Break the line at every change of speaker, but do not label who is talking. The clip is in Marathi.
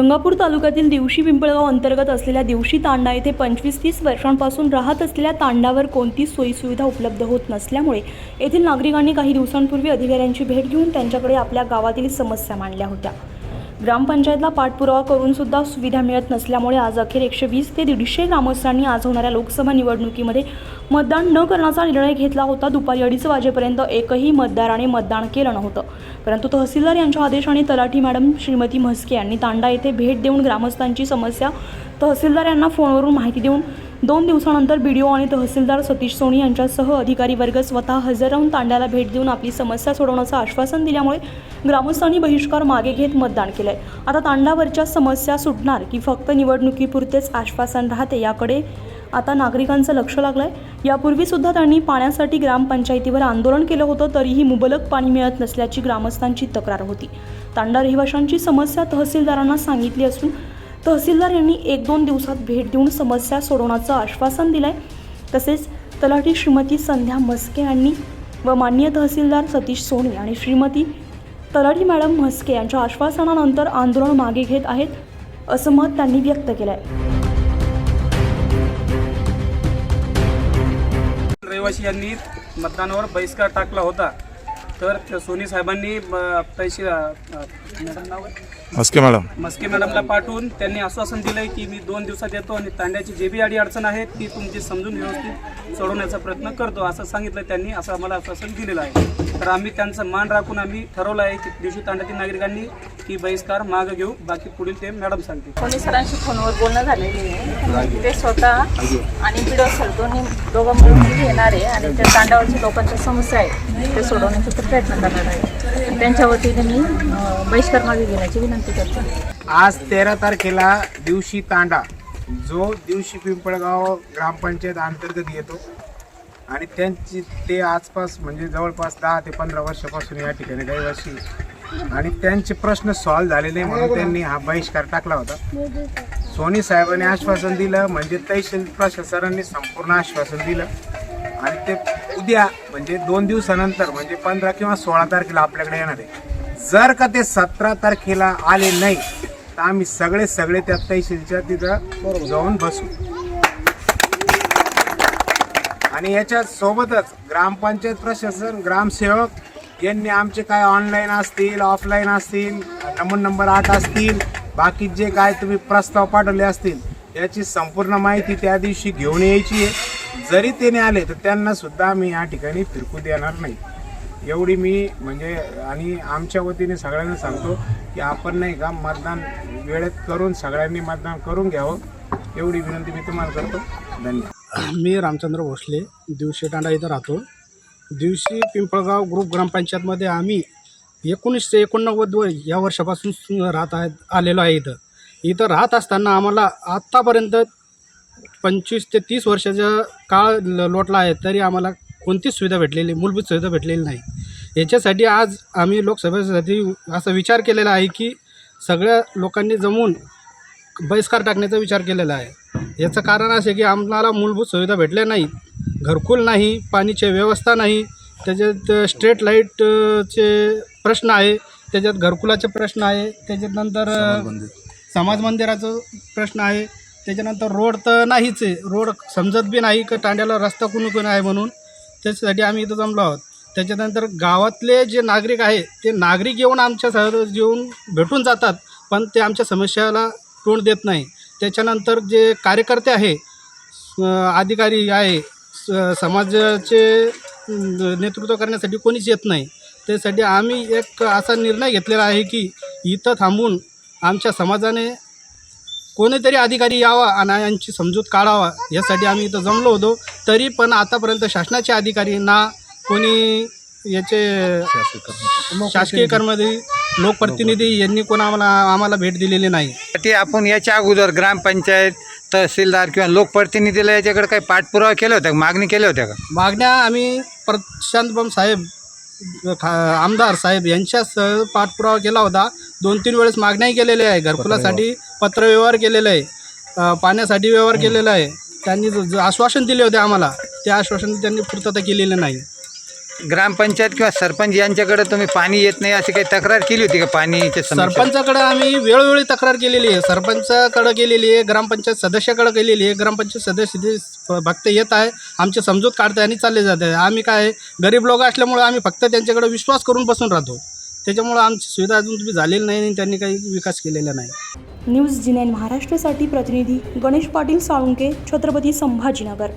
गंगापूर तालुक्यातील दिवशी पिंपळगाव अंतर्गत असलेल्या दिवशी तांडा येथे पंचवीस तीस वर्षांपासून राहत असलेल्या तांडावर कोणतीच सोयीसुविधा उपलब्ध होत नसल्यामुळे येथील नागरिकांनी काही दिवसांपूर्वी अधिकाऱ्यांची भेट घेऊन त्यांच्याकडे आपल्या गावातील समस्या मांडल्या होत्या. ग्रामपंचायतला पाठपुरावा करून सुद्धा सुविधा मिळत नसल्यामुळे आज अखेर एकशे वीस ते दीडशे ग्रामस्थांनी आज होणाऱ्या लोकसभा निवडणुकीमध्ये मतदान न करण्याचा निर्णय घेतला होता. दुपारी अडीच वाजेपर्यंत एकही मतदाराने मतदान केलं नव्हतं. परंतु तहसीलदार यांच्या आदेशाने तलाठी मॅडम श्रीमती म्हस्के यांनी तांडा येथे भेट देऊन ग्रामस्थांची समस्या तहसीलदार यांना फोनवरून माहिती देऊन दोन दिवसानंतर बी डी ओ आणि तहसीलदार सतीश सोनी यांच्यासह अधिकारी वर्ग स्वतः हजर राहून तांड्याला भेट देऊन आपली समस्या सोडवण्याचं आश्वासन दिल्यामुळे ग्रामस्थांनी बहिष्कार मागे घेत मतदान केलंय. आता तांडावरच्या समस्या सुटणार की फक्त निवडणुकीपुरतेच आश्वासन राहते याकडे आता नागरिकांचं लक्ष लागलं आहे यापूर्वीसुद्धा त्यांनी पाण्यासाठी ग्रामपंचायतीवर आंदोलन केलं होतं तरीही मुबलक पाणी मिळत नसल्याची ग्रामस्थांची तक्रार होती. तांडा रहिवाशांची समस्या तहसीलदारांना सांगितली असून तहसीलदार यांनी एक दोन दिवसात भेट देऊन समस्या सोडवण्याचं आश्वासन दिलं आहे तसेच तलाठी श्रीमती संध्या म्हस्के यांनी व माननीय तहसीलदार सतीश सोने आणि श्रीमती तलाठी मॅडम म्हस्के यांच्या आश्वासनानंतर आंदोलन मागे घेत आहेत असं मत त्यांनी व्यक्त केलं आहे
रहिवासी यांनी मतदानावर बहिष्कार टाकला होता. तर त्या सोनी साहेबांनी तहसील अ, मॅडम नाव आहे?
मस्के मॅडम.
मस्के मॅडमला पाठवून त्यांनी आश्वासन दिलंय की मी दोन दिवसात येतो आणि तांड्याची जे बी अडी अडचण आहे ती तुमची समजून व्यवस्थित सोडवण्याचा प्रयत्न करतो असं सांगितलं त्यांनी असं आम्हाला आश्वासन दिलेलं आहे. तर आम्ही त्यांचा मान राखून आम्ही ठरवलं आहे की दिवशी तांड्यातील नागरिकांनी की बहिष्कार मागं घेऊ बाकी पुढील ते मॅडम सांगतील.
कोणी सरांशी फोनवर बोलणं झालेली आहे. ते स्वतः आणि बिडो सर दोन्ही दोघं मिळून घेणार आहे आणि त्या तांडावरच्या लोकांच्या समस्या आहेत ते सोडवण्याचा ते प्रयत्न करणार आहे. त्यांच्या वतीने मी बहिष्कार मागे घेण्याची विनंती
आज तेरा तारखेला दिवशी तांडा जो दिवशी पिंपळगाव ग्रामपंचायत अंतर्गत येतो. आणि त्यांची ते आसपास म्हणजे जवळपास दहा ते पंधरा वर्षापासून या ठिकाणी रहिवासी आणि त्यांचे प्रश्न सॉल्व्ह झालेले म्हणून त्यांनी हा बहिष्कार टाकला होता. सोनी साहेबांनी आश्वासन दिलं म्हणजे तहसील प्रशासनाने संपूर्ण आश्वासन दिलं. आणि ते उद्या म्हणजे दोन दिवसानंतर म्हणजे पंधरा किंवा सोळा तारखेला आपल्याकडे येणार आहे. जर का ते सतरा तारखेला आले नाही तर आम्ही सगळे सगळे त्या तहसीलच्या तिथं जाऊन बसू. आणि याच्या सोबतच ग्रामपंचायत प्रशासन ग्रामसेवक यांनी आमचे काय ऑनलाईन असतील ऑफलाईन असतील नमून नंबर आठ असतील बाकी जे काय तुम्ही प्रस्ताव पाठवले असतील याची संपूर्ण माहिती त्या दिवशी घेऊन यायची आहे. जरी त्याने आले तर त्यांना सुद्धा आम्ही या ठिकाणी फिरकू देणार नाही. एवढी मी म्हणजे आणि आमच्या वतीने सगळ्यांना सांगतो की आपण नाही का मतदान वेळेत करून सगळ्यांनी मतदान करून घ्यावं. एवढी विनंती मी तुम्हाला करतो. धन्यवाद.
मी रामचंद्र भोसले दिवशी तांडा इथं राहतो. दिवशी पिंपळगाव ग्रुप ग्रामपंचायतमध्ये आम्ही एकोणीसशे एकोणनव्वद व या वर्षापासून राहत आहेत आलेलो आहे इथं. इथं राहत असताना आम्हाला आत्तापर्यंत पंचवीस ते तीस वर्षाचा काळ लोटला आहे तरी आम्हाला कोणतीच सुविधा भेटलेली मूलभूत सुविधा भेटलेली नाही. याच्यासाठी आज आम्ही लोकसभेसाठी असा विचार केलेला आहे की सगळ्या लोकांनी जमून बहिष्कार टाकण्याचा विचार केलेला आहे. याचं कारण असे की आम्हाला मूलभूत सुविधा भेटल्या नाहीत घरकुल नाही पाणीची व्यवस्था नाही त्याच्यात स्ट्रीट लाईटचे प्रश्न आहे त्याच्यात घरकुलाचे प्रश्न आहे त्याच्यात नंतर समाज मंदिराचं प्रश्न आहे त्याच्यानंतर रोड तर नाहीच आहे. रोड समजत बी नाही का तांड्याला रस्ता कुणीकडून आहे म्हणून. त्याच्यासाठी आम्ही इथं जमलो आहोत. त्याच्यानंतर गावातले जे नागरिक आहे ते नागरिक येऊन आमच्या सह येऊन भेटून जातात पण ते आमच्या समस्याला तोंड देत नाही. त्याच्यानंतर जे कार्यकर्ते आहे अधिकारी आहे स- समाजाचे नेतृत्व करण्यासाठी कोणीच येत नाही. त्यासाठी आम्ही एक असा निर्णय घेतलेला आहे की इथं थांबून आमच्या समाजाने कोणीतरी अधिकारी यावा आणि यांची समजूत काढावा यासाठी आम्ही इथं जमलो होतो. तरी पण आतापर्यंत शासनाचे अधिकारी ना कोणी याचे शासकीय कर्मचारी लोकप्रतिनिधी यांनी कोण आम्हाला आम्हाला भेट दिलेली नाही.
साठी आपण याच्या अगोदर ग्रामपंचायत तहसीलदार किंवा लोकप्रतिनिधीला याच्याकडे काही पाठपुरावा केला होता का? मागणी केल्या होत्या का?
मागण्या आम्ही प्रशांत बम साहेब खा आमदार साहेब यांच्या पाठपुरावा केला होता. दोन तीन वेळेस मागण्याही केलेल्या आहे. घरकुलासाठी पत्रव्यवहार केलेला आहे. पाण्यासाठी व्यवहार केलेला आहे. त्यांनी जो- जो आश्वासन दिले होते आम्हाला त्या आश्वासन त्यांनी पूर्तता केलेली नाही.
ग्रामपंचायत किंवा सरपंच यांच्याकडे तुम्ही पाणी येत नाही अशी काही तक्रार केली होती का पाणीच्या समस्या
सरपंचाकडे आम्ही वेळोवेळी तक्रार केलेली आहे. सरपंचाकडे केलेली आहे ग्रामपंचायत सदस्याकडे केलेली आहे. ग्रामपंचायत सदस्य ते फक्त येत आहे आमचे समजूत काढते आणि चालले जात आहे. आम्ही काय आहे, गरीब लोक असल्यामुळे आम्ही फक्त त्यांच्याकडे विश्वास करून बसून राहतो. त्याच्यामुळं आमची सुविधा अजून तुम्ही झालेली नाही आणि त्यांनी काही विकास केलेला नाही.
न्यूज जिनेन नाईन महाराष्ट्रासाठी प्रतिनिधी गणेश पाटील साळुंके छत्रपती संभाजीनगर.